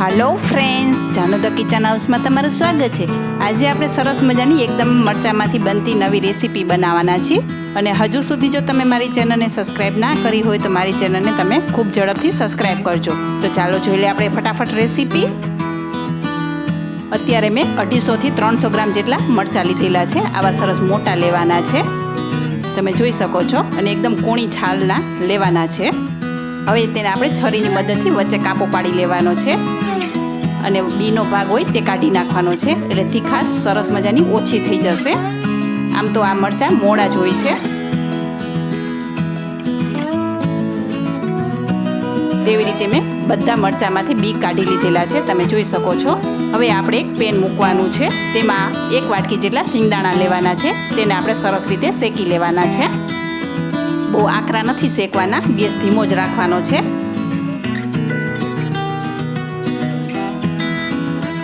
Hello friends જાનો તો kitchen હાઉસમાં તમારું સ્વાગત છે. આજે આપણે સરસ મજાની એકદમ મરચામાંથી બનતી નવી રેસીપી બનાવવાના છીએ. અને હજુ સુધી જો તમે મારી ચેનલને સબસ્ક્રાઈબ ના કરી હોય તો મારી ચેનલને તમે ખૂબ ઝડપથી સબસ્ક્રાઈબ કરજો. તો ચાલો જોઈ લઈએ આપણે ફટાફટ રેસીપી. અત્યારે મેં અઢીસોથી ત્રણસો ગ્રામ જેટલા મરચાં લીધેલા છે. આવા સરસ મોટા લેવાના છે. તમે જોઈ શકો છો. અને એકદમ કૂણી છાલના લેવાના છે. હવે તેને આપણે છરીની મદદથી વચ્ચે કાપો પાડી લેવાનો છે. અને બીનો ભાગ હોય તે કાઢી નાખવાનો છે. એટલે તીખાશ, સરસ મજાની ઓછી થઈ જશે. આમ તો આ મરચાં મોડા જ હોય છે. તેવી રીતે મેં બધા મરચાંમાંથી બી કાઢી લીધેલા છે. તમે જોઈ શકો છો. હવે આપણે એક પેન મૂકવાનું છે. તેમાં એક વાટકી જેટલા સિંગદાણા લેવાના છે. તેને આપણે સરસ રીતે શેકી લેવાના છે. બહુ આકરા નથી શેકવાના. ગેસ ધીમો જ રાખવાનો છે.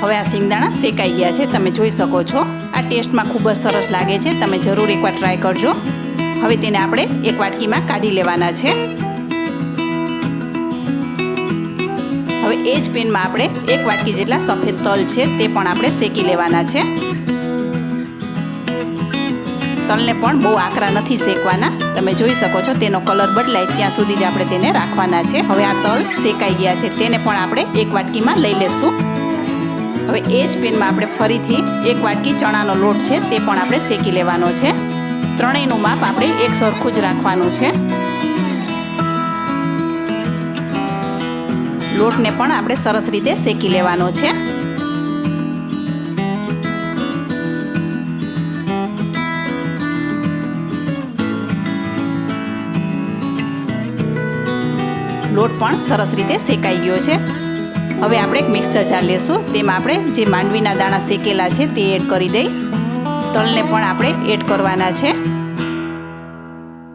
હવે આ સિંગદાણા શેકાઈ ગયા છે, તમે જોઈ શકો છો. આ ટેસ્ટમાં ખૂબ જ સરસ લાગે છે, તમે જરૂર એકવાર ટ્રાય કરજો. હવે તેને આપણે એક વાટકીમાં કાઢી લેવાના છે. હવે એ જ પેનમાં આપણે એક વાટકી જેટલા સફેદ તલ છે, તે પણ આપણે શેકી લેવાના છે. તલને પણ બહુ આકરા નથી શેકવાના, તમે જોઈ શકો છો, તેનો કલર બદલાય ત્યાં સુધી જ આપણે તેને રાખવાના છે. હવે આ તલ શેકાઈ ગયા છે, તેને પણ આપણે એક વાટકીમાં લઈ લેશું. હવે એ જ પેનમાં આપણે ફરીથી એક વાટકી ચણાનો લોટ છે, તે પણ આપણે શેકી લેવાનો છે. ત્રણેયનું માપ આપણે એક સરખું જ રાખવાનું છે. લોટને પણ આપણે સરસ રીતે શેકી લેવાનો છે. લોટ પણ સરસ રીતે શેકાઈ ગયો છે. હવે આપણે એક મિક્સર જાર લેશું. તેમાં આપણે જે માંડવીના દાણા શેકેલા છે તે એડ કરી દઈ. તલને પણ આપણે એડ કરવાના છે.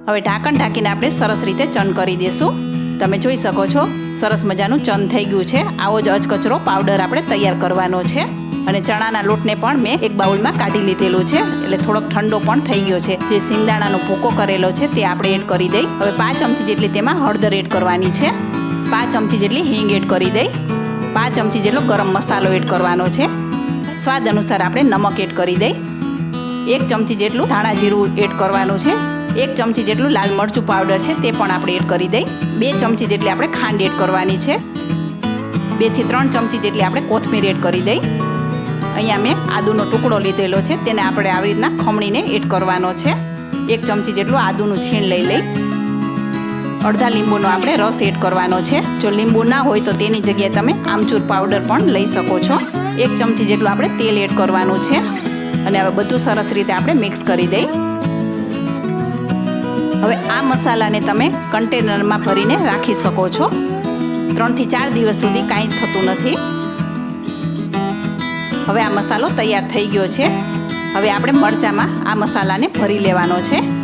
હવે ઢાંકણ ઢાંકીને આપણે સરસ રીતે ચન કરી દઈશું તમે જોઈ શકો છો, સરસ મજાનું ચન થઈ ગયું છે. આવો જ અજકચરો પાવડર આપણે તૈયાર કરવાનો છે. અને ચણાના લોટને પણ મેં એક બાઉલમાં કાઢી લીધેલું છે. એટલે થોડોક ઠંડો પણ થઈ ગયો છે. જે સિંગદાણાનો ભૂકો કરેલો છે તે આપણે એડ કરી દઈ. હવે પાંચ ચમચી જેટલી તેમાં હળદર એડ કરવાની છે. પાંચ ચમચી જેટલી હિંગ એડ કરી દઈ. પાંચ ચમચી જેટલો ગરમ મસાલો એડ કરવાનો છે. સ્વાદ અનુસાર આપણે નમક એડ કરી દઈ. એક ચમચી જેટલું ધાણા જીરું એડ કરવાનું છે. એક ચમચી જેટલું લાલ મરચું પાવડર છે તે પણ આપણે એડ કરી દઈ. બે ચમચી જેટલી આપણે ખાંડ એડ કરવાની છે. બેથી ત્રણ ચમચી જેટલી આપણે કોથમીર એડ કરી દઈ. અહીંયા મેં આદુનો ટુકડો લીધેલો છે, તેને આપણે આવી રીતના ખમણીને એડ કરવાનો છે. એક ચમચી જેટલું આદુનું છીણ લઈ લઈ. અડધા લીંબુનો આપણે રસ એડ કરવાનો છે. જો લીંબુ ના હોય તો તેની જગ્યાએ તમે આમચૂર પાવડર પણ લઈ શકો છો. એક ચમચી જેટલું આપણે તેલ એડ કરવાનું છે. અને હવે બધું સરસ રીતે આપણે મિક્સ કરી દઈ. હવે આ મસાલાને તમે કન્ટેનરમાં ભરીને રાખી શકો છો. ત્રણથી ચાર દિવસ સુધી કાંઈ થતું નથી. હવે આ મસાલો તૈયાર થઈ ગયો છે. હવે આપણે મરચાંમાં આ મસાલાને ભરી લેવાનો છે.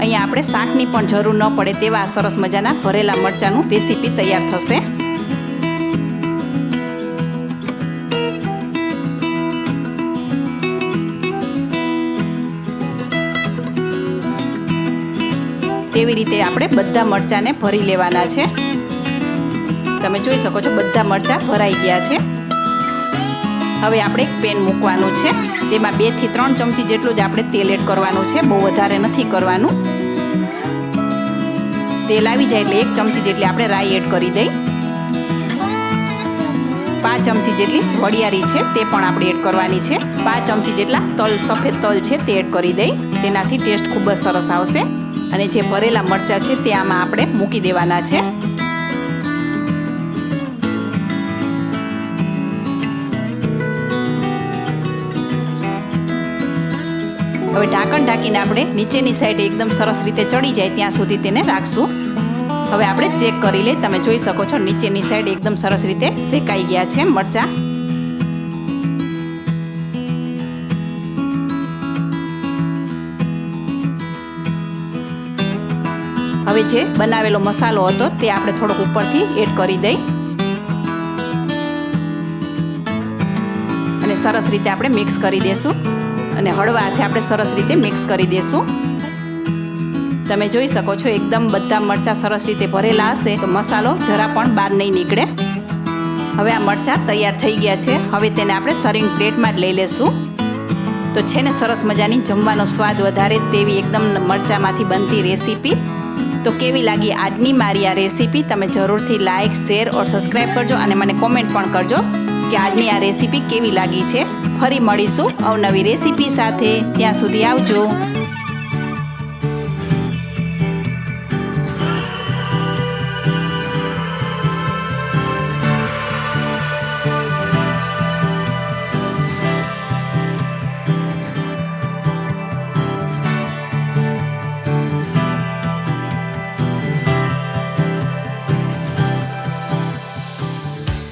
અહીંયા આપણે શાકની પણ જરૂર ન પડે તેવા સરસ મજાના ભરેલા મરચાંનું રેસીપી તૈયાર થશે. તેવી રીતે આપણે બધા મરચાંને ભરી લેવાના છે. તમે જોઈ શકો છો, બધા મરચાં ભરાઈ ગયા છે. હવે આપણે એક પેન મૂકવાનું છે. તેમાં બેથી ત્રણ ચમચી જેટલું જ આપણે તેલ એડ કરવાનું છે. બહુ વધારે નથી કરવાનું. તેલ આવી જાય એટલે એક ચમચી જેટલી આપણે રાઈ એડ કરી દઈ. પાંચ ચમચી જેટલી વડિયારી છે, તે પણ આપણે એડ કરવાની છે. પાંચ ચમચી જેટલા તલ, સફેદ તલ છે, તે એડ કરી દઈ. તેનાથી ટેસ્ટ ખૂબ જ સરસ આવશે. અને જે ભરેલા મરચાં છે, તે આમાં આપણે મૂકી દેવાના છે. હવે ઢાંકણ ઢાંકીને આપણે નીચેની સાઈડ એકદમ સરસ રીતે ચડી જાય ત્યાં સુધી તેને રાખશું. હવે આપણે ચેક કરી લઈએ, તમે જોઈ શકો છો નીચેની સાઈડ એકદમ સરસ રીતે શેકાઈ ગયા છે મરચાં. હવે જે બનાવેલો મસાલો હતો તે આપણે થોડોક ઉપરથી એડ કરી દઈ. અને સરસ રીતે આપણે મિક્સ કરી દઈશું અને હળવા હાથે આપણે સરસ રીતે મિક્સ કરી દઈશું તમે જોઈ શકો છો, એકદમ બધા મરચાં સરસ રીતે ભરેલા હશે. તો મસાલો જરા પણ બહાર નહીં નીકળે. હવે આ મરચાં તૈયાર થઈ ગયા છે. હવે તેને આપણે સર્વિંગ પ્લેટમાં જ લઈ લેશું. તો છે ને સરસ મજાની જમવાનો સ્વાદ વધારે તેવી એકદમ મરચાંમાંથી બનતી રેસીપી. તો કેવી લાગી આજની મારી આ રેસીપી? તમે જરૂરથી લાઇક શેર ઓર સબસ્ક્રાઈબ કરજો અને મને કોમેન્ટ પણ કરજો કે આજની આ રેસીપી કેવી લાગી છે. ફરી મળીશું અવનવી રેસીપી સાથે ત્યાં સુધી આવજો.